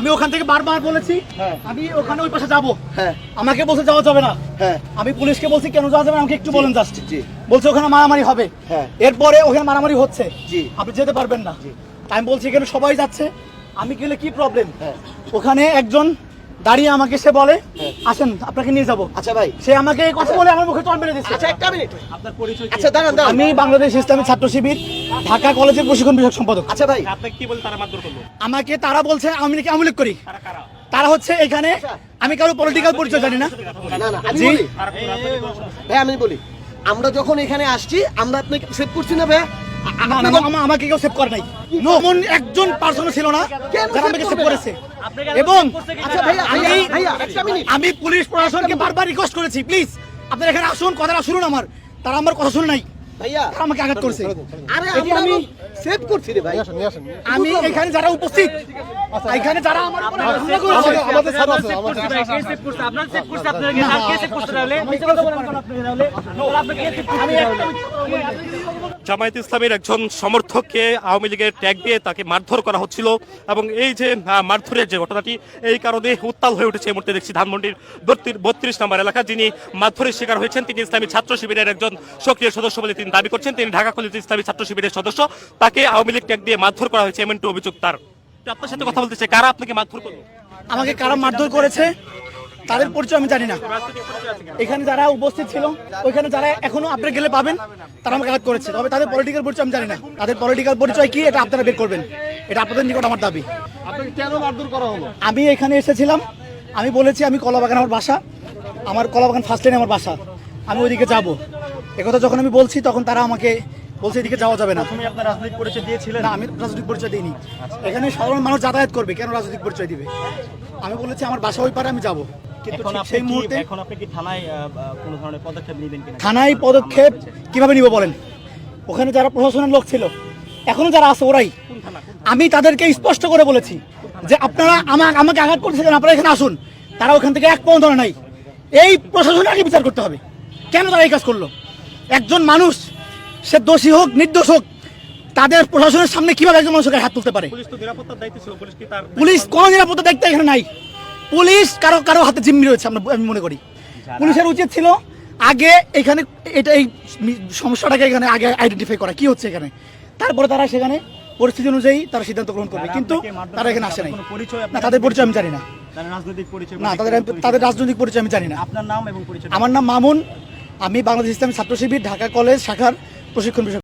আমি ওখান থেকে বারবার বলেছি হ্যাঁ। আমি ওখানে ওই পাশে যাব। হ্যাঁ। আমাকে বলছে যাওয়া যাবে না। হ্যাঁ। আমি পুলিশকে বলছি কেন যাওয়া যাবে আমাকে একটু বলেন জাস্ট জি। বলছে ওখানে মারামারি হবে। এরপরে ওখানে মারামারি হচ্ছে। জি। আপনি যেতে পারবেন না। আমি বলছি এখানে সবাই যাচ্ছে। আমি গেলে কি প্রবলেম। ওখানে একজন দাঁড়িয়ে আমাকে সে বলে। আসেন আপনাকে নিয়ে যাব। আচ্ছা ভাই। সে আমাকে এই কথা বলে আমার মুখে চল মেরে দিচ্ছে। আচ্ছা একটা মিনিট। আচ্ছা দাঁড়ান দাঁড়ান। আমি বাংলাদেশ ইসলামী ছাত্র শিবির ঢাকা কলেজের প্রশিক্ষণ বিভাগ সম্পাদক। আচ্ছা ভাই। আপনাকে কি বলে তারা মারধর করল? আমাকে তারা বলছে আমি নাকি আমলিক করি। তারা হচ্ছে এখানে আমি কারও পলিটিক্যাল পরিচয় জানি না। না না আমি বলি। ভাই আমি বলি। আমরা যখন এখানে আসছি আমরা আপনাকে সেভ করছি না ভাই না, না, না, আমা- আমাকে কেউ সেভ করে নাই। এমন একজন পার্সনও ছিল না যারা আমাকে সেভ করেছে। এবং আচ্ছা আমি পুলিশ প্রশাসনকে বারবার রিকোয়েস্ট করেছি প্লিজ আপনারা এখানে আসুন কথাটা শুনুন আমার। তারা আমার কথা শুনে নাই। ভাইয়া আমাকে আঘাত করেছে। আরে আমি আমি- সেভ করছি রে ভাই। আমি এখানে যারা উপস্থিত এখানে যারা আমার হামলা করেছে আমাদের স্যার আছে সেভ করছে ভাই, কে সেভ করছে? আপনার সেভ করছে, আপনার কে- আর কে সেভ করছে তাহলে? জামায়াত ইসলামের একজন সমর্থককে আওয়ামী লীগের ট্যাগ দিয়ে তাকে মারধর করা হচ্ছিল এবং এই যে মারধরের যে ঘটনাটি এই কারণে উত্তাল হয়ে উঠেছে এই মুহূর্তে দেখছি ধানমন্ডির বত্রিশ নম্বর এলাকা। যিনি মারধরের শিকার হয়েছেন তিনি ইসলামী ছাত্র শিবিরের একজন সক্রিয় সদস্য বলে তিনি দাবি করছেন তিনি ঢাকা কলেজ ইসলামী ছাত্র শিবিরের সদস্য। তাকে আওয়ামী লীগ ট্যাগ দিয়ে মারধর করা হয়েছে এমন অভিযোগ তার। আপনার সাথে কথা বলতে চাই কারা আপনাকে মারধর করল? আমাকে কারা মারধর করেছে তাদের পরিচয় আমি জানি না। এখানে যারা উপস্থিত ছিল ওইখানে যারা এখনও আপনি গেলে পাবেন তারা আমাকে আঘাত করেছে। তবে তাদের পলিটিক্যাল পরিচয় আমি জানি না। তাদের পলিটিক্যাল পরিচয় কি এটা আপনারা বের করবেন। এটা আপনাদের নিকট আমার দাবি। আপনাকে কেন মারধর করা হলো? আমি এখানে এসেছিলাম আমি বলেছি আমি কলাবাগান আমার বাসা আমার কলাবাগান ফার্স্ট লাইনে আমার বাসা আমি ওইদিকে যাব। একথা যখন আমি বলছি তখন তারা আমাকে বলছে এদিকে যাওয়া যাবে না। তুমি আপনার রাজনৈতিক পরিচয় দিয়েছিলেন না আমি রাজনৈতিক পরিচয় দিইনি। এখানে সাধারণ মানুষ যাতায়াত করবে কেন রাজনৈতিক পরিচয় দিবে? আমি বলেছি আমার বাসা ওই পারে আমি যাব। কিন্তু এখন ঠিক আপনি সেই মুহূর্তে এখন আপনি কি থানায় কোনো ধরনের পদক্ষেপ নেবেন কিনা? থানায় পদক্ষেপ কীভাবে নিব বলেন? ওখানে যারা প্রশাসনের লোক ছিল এখনও যারা আছে ওরাই। আমি তাদেরকে স্পষ্ট করে বলেছি যে আপনারা আমাকে আমাকে আঘাত করছেন আপনারা এখানে আসুন। তারা ওখান থেকে এক পৌঁছ নাই। এই প্রশাসনের আগে বিচার করতে হবে। কেন তারা এই কাজ করল? একজন মানুষ সে দোষী হোক নির্দোষ হোক তাদের প্রশাসনের সামনে কীভাবে একজন মানুষকে হাত তুলতে পারে? পুলিশ দায়িত্ব কোন নিরাপত্তা দেখতে এখানে নাই। পুলিশ কারও কারও হাতে জিম্মি রয়েছে আমরা আমি মনে করি। পুলিশের উচিত ছিল আগে এখানে এটা এই সমস্যাটাকে এখানে আগে আইডেন্টিফাই করা কি হচ্ছে এখানে। তারপরে তারা সেখানে পরিস্থিতি অনুযায়ী তারা সিদ্ধান্ত গ্রহণ করবে কিন্তু তারা এখানে আসে নাই। না তাদের পরিচয় আমি জানি না। তাদের তাদের রাজনৈতিক পরিচয়? আমি জানি না। আপনার নাম এবং পরিচয় আমার নাম মামুন আমি বাংলাদেশ ইসলামী ছাত্র শিবির ঢাকা কলেজ শাখার প্রশিক্ষণ বিষয়